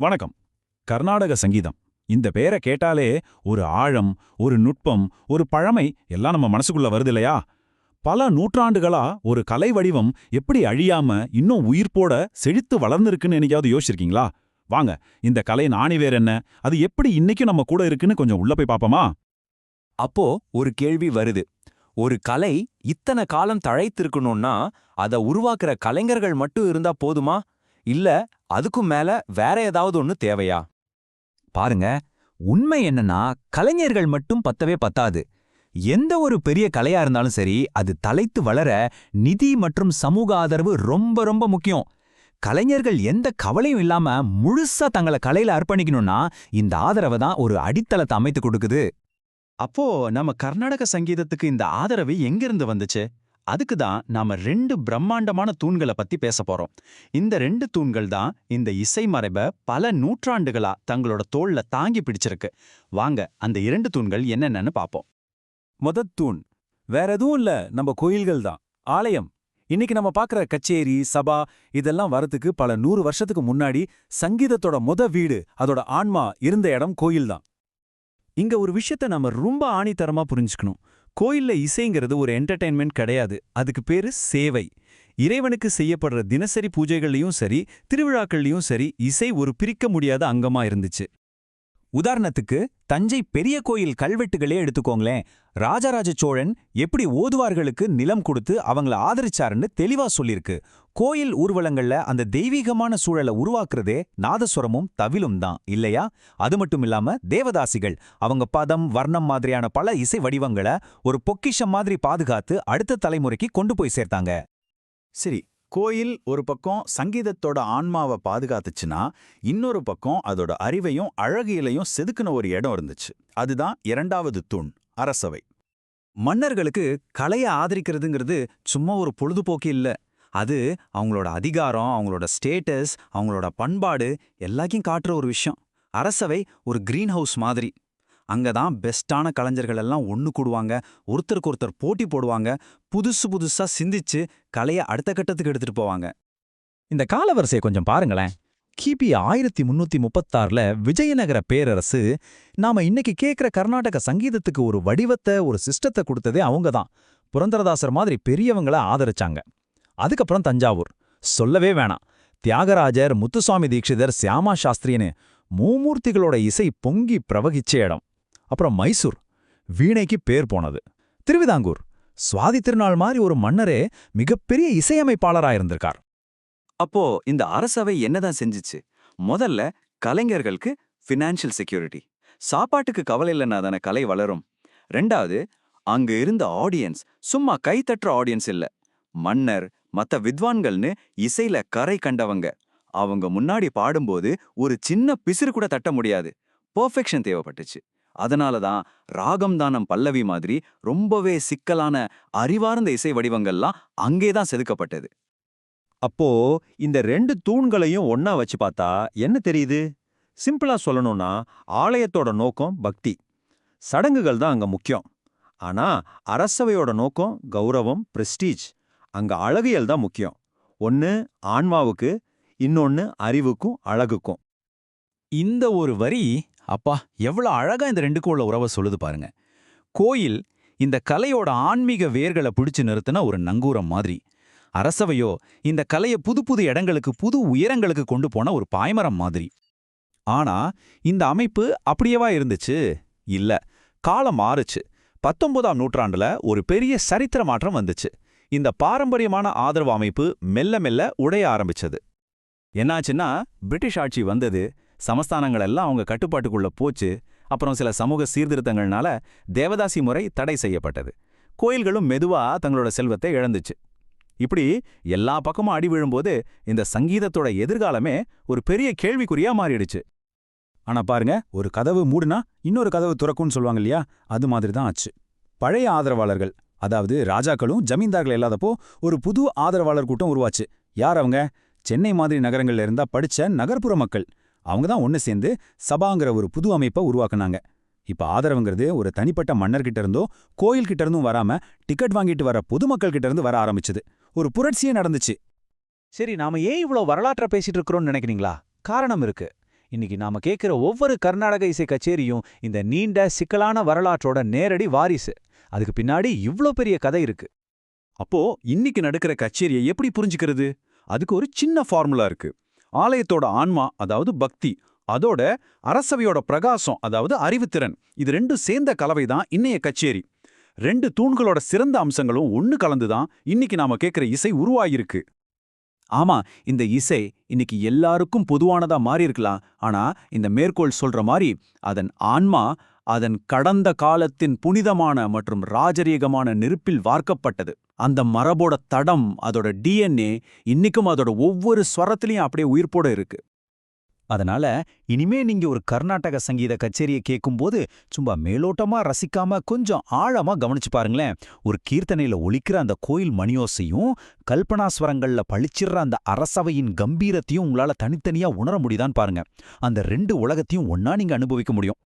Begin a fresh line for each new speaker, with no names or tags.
வணக்கம். கர்நாடக சங்கீதம். இந்த பேரை கேட்டாலே ஒரு ஆழம் ஒரு நுட்பம் ஒரு பழமை எல்லாம் நம்ம மனசுக்குள்ள வருது இல்லையா? பல நூற்றாண்டுகளா ஒரு கலை வடிவம் எப்படி அழியாம இன்னும் உயிர்ப்போட செழித்து வளர்ந்துருக்குன்னு என்னைக்காவது யோசிச்சிருக்கீங்களா? வாங்க இந்த கலையின் ஆணிவேர் என்ன? அது எப்படி இன்னைக்கும் நம்ம கூட இருக்குன்னு கொஞ்சம் உள்ள போய் பாப்போமா?
அப்போ ஒரு கேள்வி வருது. ஒரு கலை இத்தனை காலம் தழைத்திருக்கணும்னா அத உருவாக்குற கலைஞர்கள் மட்டும் இருந்தா போதுமா? இல்ல அதுக்கும் மேல வேற ஏதாவது ஒண்ணு தேவையா? பாருங்க உண்மை என்னன்னா கலைஞர்கள் மட்டும் பத்தவே பத்தாது. எந்த ஒரு பெரிய கலையா இருந்தாலும் சரி அது தலைத்து வளர நிதி மற்றும் சமூக ஆதரவு ரொம்ப ரொம்ப முக்கியம். கலைஞர்கள் எந்த கவலையும் இல்லாம முழுசா தங்களை கலையில அர்ப்பணிக்கணும்னா இந்த ஆதரவை தான் ஒரு அடித்தளத்தை அமைத்து கொடுக்குது.
அப்போ நம்ம கர்நாடக சங்கீதத்துக்கு இந்த ஆதரவு எங்கிருந்து வந்துச்சு? அதுக்கு தான் நாம ரெண்டு பிரம்மாண்டமான தூண்களை பத்தி பேச போறோம். இந்த ரெண்டு தூண்கள் தான் இந்த இசை மறைப பல நூற்றாண்டுகளா தங்களோட தோள்ல தாங்கி பிடிச்சிருக்கு. வாங்க அந்த இரண்டு தூண்கள் என்னென்னு பாப்போம்
முதத் தூண். வேற எதுவும் இல்ல நம்ம கோயில்கள் தான். ஆலயம். இன்னைக்கு நம்ம பார்க்கற கச்சேரி சபா இதெல்லாம் வரத்துக்கு பல நூறு வருஷத்துக்கு முன்னாடி சங்கீதத்தோட முத வீடு அதோட ஆன்மா இருந்த இடம் கோயில் தான்.
இங்க ஒரு விஷயத்த நாம ரொம்ப ஆணித்தரமா புரிஞ்சுக்கணும். கோயில்ல இசைங்கிறது ஒரு என்டர்டெயின்மெண்ட் கிடையாது. அதுக்கு பேரு சேவை. இறைவனுக்கு செய்யப்படுற தினசரி பூஜைகள்லயும் சரி திருவிழாக்கள்லயும் சரி இசை ஒரு பிரிக்க முடியாத அங்கமா இருந்துச்சு.
உதாரணத்துக்கு தஞ்சை பெரிய கோயில் கல்வெட்டுகளே எடுத்துக்கோங்களேன். ராஜராஜ சோழன் எப்படி ஓதுவார்களுக்கு நிலம் கொடுத்து அவங்கள ஆதரிச்சாருன்னு தெளிவா சொல்லிருக்கு. கோயில் ஊர்வலங்கள்ல அந்த தெய்வீகமான சூழலை உருவாக்குறதே நாதஸ்வரமும் தவிலும் தான் இல்லையா? அது மட்டும் இல்லாம தேவதாசிகள் அவங்க பதம் வர்ணம் மாதிரியான பல இசை வடிவங்களை ஒரு பொக்கிஷம் மாதிரி பாதுகாத்து அடுத்த தலைமுறைக்கு கொண்டு போய் சேர்த்தாங்க.
சரி கோயில் ஒரு பக்கம் சங்கீதத்தோட ஆன்மாவை பாதுகாத்துச்சுன்னா இன்னொரு பக்கம் அதோட அறிவையும் அழகியலையும் செதுக்குன ஒரு இடம் இருந்துச்சு. அதுதான் இரண்டாவது தூண் அரசவை.
மன்னர்களுக்கு கலையை ஆதரிக்கிறதுங்கிறது சும்மா ஒரு பொழுதுபோக்கு இல்ல. அது அவங்களோட அதிகாரம் அவங்களோட ஸ்டேட்டஸ் அவங்களோட பண்பாடு எல்லாத்தையும் காட்டுற ஒரு விஷயம். அரசவை ஒரு கிரீன் ஹவுஸ் மாதிரி. அங்க தான் பெஸ்ட்டான கலைஞர்கள் எல்லாம் ஒன்று கூடுவாங்க. ஒருத்தருக்கு ஒருத்தர் போட்டி போடுவாங்க. புதுசு புதுசா சிந்திச்சு கலையை அடுத்த கட்டத்துக்கு எடுத்துகிட்டு போவாங்க.
இந்த காலவரிசையை கொஞ்சம் பாருங்களேன். கிபி ஆயிரத்தி முன்னூத்தி முப்பத்தாறுல விஜயநகர பேரரசு நாம இன்னைக்கு கேட்குற கர்நாடக சங்கீதத்துக்கு ஒரு வடிவத்தை ஒரு சிஸ்டத்தை கொடுத்ததே அவங்க தான் புரந்தரதாசர் மாதிரி பெரியவங்கள ஆதரிச்சாங்க. அதுக்கப்புறம் தஞ்சாவூர். சொல்லவே வேணாம். தியாகராஜர் முத்துசுவாமி தீட்சிதர் சியாமா சாஸ்திரின்னு மூமூர்த்திகளோட இசை பொங்கி பிரவகிச்ச இடம். அப்புறம் மைசூர். வீணைக்கு பேர் போனது. திருவிதாங்கூர். சுவாதி திருநாள் மாதிரி ஒரு மன்னரே மிகப்பெரிய இசையமைப்பாளரா இருந்திருக்கார்
அப்போ இந்த அரசவை என்னதான் செஞ்சுச்சு? முதல்ல கலைஞர்களுக்கு ஃபினான்ஷியல் செக்யூரிட்டி சாப்பாட்டுக்கு கவலை இல்லைன்னா தானே கலை வளரும். ரெண்டாவது அங்க இருந்த ஆடியன்ஸ் சும்மா கைத்தட்டுற ஆடியன்ஸ் இல்ல. மன்னர் மத்த வித்வான்கள்னு இசையில கரை கண்டவங்க. அவங்க முன்னாடி பாடும்போது ஒரு சின்ன பிசிறு கூட தட்ட முடியாது. பர்ஃபெக்ஷன் தேவைப்பட்டுச்சு. அதனால தான் ராகம் தானம் பல்லவி மாதிரி ரொம்பவே சிக்கலான அறிவார்ந்த இசை வடிவங்கள்லாம் அங்கே தான் செதுக்கப்பட்டது.
அப்போ இந்த ரெண்டு தூண்களையும் ஒண்ணா வச்சு பார்த்தா என்ன தெரியுது? சிம்பிளா சொல்லணும்னா ஆலயத்தோட நோக்கம் பக்தி. சடங்குகள் தான் அங்க முக்கியம். ஆனா அரசவையோட நோக்கம் கௌரவம் பிரஸ்டீஜ் அங்க அழகியல் தான் முக்கியம். ஒன்னு ஆன்மாவுக்கு இன்னொன்னு அறிவுக்கும் அழகுக்கும்.
இந்த ஒரு வரி அப்பா எவ்வளோ அழகா இந்த ரெண்டுக்கும் உள்ள உறவை சொல்லுது பாருங்க. கோயில் இந்த கலையோட ஆன்மீக வேர்களை பிடிச்சு நிறுத்தின ஒரு நங்கூரம் மாதிரி. அரசவையோ இந்த கலையை புது புது இடங்களுக்கு புது உயரங்களுக்கு கொண்டு போன ஒரு பாய்மரம் மாதிரி. ஆனா இந்த அமைப்பு அப்படியேவா இருந்துச்சு? இல்ல. காலம் மாறுச்சு. பத்தொன்பதாம் நூற்றாண்டுல ஒரு பெரிய சரித்திர மாற்றம் வந்துச்சு. இந்த பாரம்பரியமான ஆதரவு அமைப்பு மெல்ல மெல்ல உடைய ஆரம்பிச்சது. என்னாச்சுன்னா பிரிட்டிஷ் ஆட்சி வந்தது. சமஸ்தானங்கள் எல்லாம் அவங்க கட்டுப்பாட்டுக்குள்ள போச்சு. அப்புறம் சில சமூக சீர்திருத்தங்கள்னால தேவதாசி முறை தடை செய்யப்பட்டது. கோயில்களும் மெதுவா தங்களோட செல்வத்தை இழந்துச்சு. இப்படி எல்லா பக்கமும் அடி விழும்போது இந்த சங்கீதத்தோட எதிர்காலமே ஒரு பெரிய கேள்விக்குறியா மாறிடுச்சு.
ஆனா பாருங்க ஒரு கதவு மூடுனா இன்னொரு கதவு துறக்கும்னு சொல்லுவாங்க இல்லையா? அது மாதிரி தான் ஆச்சு. பழைய ஆதரவாளர்கள் அதாவது ராஜாக்களும் ஜமீன்தார்கள் இல்லாதப்போ ஒரு புது ஆதரவாளர் கூட்டம் உருவாச்சு. யார் அவங்க? சென்னை மாதிரி நகரங்கள்ல இருந்தா படிச்ச நகர்ப்புற மக்கள். அவங்க தான் ஒன்று சேர்ந்து சபாங்கிற ஒரு புது அமைப்பை உருவாக்குனாங்க. இப்ப ஆதரவுங்கிறது ஒரு தனிப்பட்ட மன்னர்கிட்ட இருந்தோ கோயில்கிட்ட இருந்தும் வராம டிக்கெட் வாங்கிட்டு வர பொதுமக்கள் கிட்ட இருந்து வர ஆரம்பிச்சது. ஒரு புரட்சியே நடந்துச்சு.
சரி நாம ஏன் இவ்ளோ வரலாற்றை பேசிட்டு இருக்கிறோம்னு நினைக்கிறீங்களா? காரணம் இருக்கு.
இன்னைக்கு நாம கேட்கிற ஒவ்வொரு கர்நாடக இசை கச்சேரியும் இந்த நீண்ட சிக்கலான வரலாற்றோட நேரடி வாரிசு. அதுக்கு பின்னாடி இவ்ளோ பெரிய கதை இருக்கு.
அப்போ இன்னைக்கு நடக்கிற கச்சேரியை எப்படி புரிஞ்சுக்கிறது? அதுக்கு ஒரு சின்ன ஃபார்முலா இருக்கு. ஆலயத்தோட ஆன்மா அதாவது பக்தி அதோட அரசவையோட பிரகாசம் அதாவது அறிவுத்திறன் இது ரெண்டும் சேர்ந்த கலவை தான் இன்னைய கச்சேரி. ரெண்டு தூண்களோட சிறந்த அம்சங்களும் ஒன்னு கலந்து தான் இன்னைக்கு நாம கேட்குற இசை உருவாகியிருக்கு.
ஆமா இந்த இசை இன்னைக்கு எல்லாருக்கும் பொதுவானதா மாறி இருக்கலாம் ஆனா இந்த மேற்கோள் சொல்ற மாதிரி அதன் ஆன்மா அதன் கடந்த காலத்தின் புனிதமான மற்றும் ராஜரீகமான நெருப்பில் வார்க்கப்பட்டது. அந்த மரபோட தடம் அதோட டிஎன்ஏ இன்னிக்கும் அதோட ஒவ்வொரு ஸ்வரத்திலையும் அப்படியே உயிர்ப்போட இருக்கு. அதனால இனிமே நீங்க ஒரு கர்நாடக சங்கீத கச்சேரியை கேட்கும்போது சும்மா மேலோட்டமா ரசிக்காம கொஞ்சம் ஆழமா கவனிச்சு பாருங்களேன். ஒரு கீர்த்தனையில ஒழிக்கிற அந்த கோயில் மணியோசையும் கல்பனாஸ்வரங்கள்ல பளிச்சிடுற அந்த அரசவையின் கம்பீரத்தையும் உங்களால தனித்தனியா உணர முடியுதான்னு பாருங்க. அந்த ரெண்டு உலகத்தையும் ஒன்னா நீங்க அனுபவிக்க முடியும்.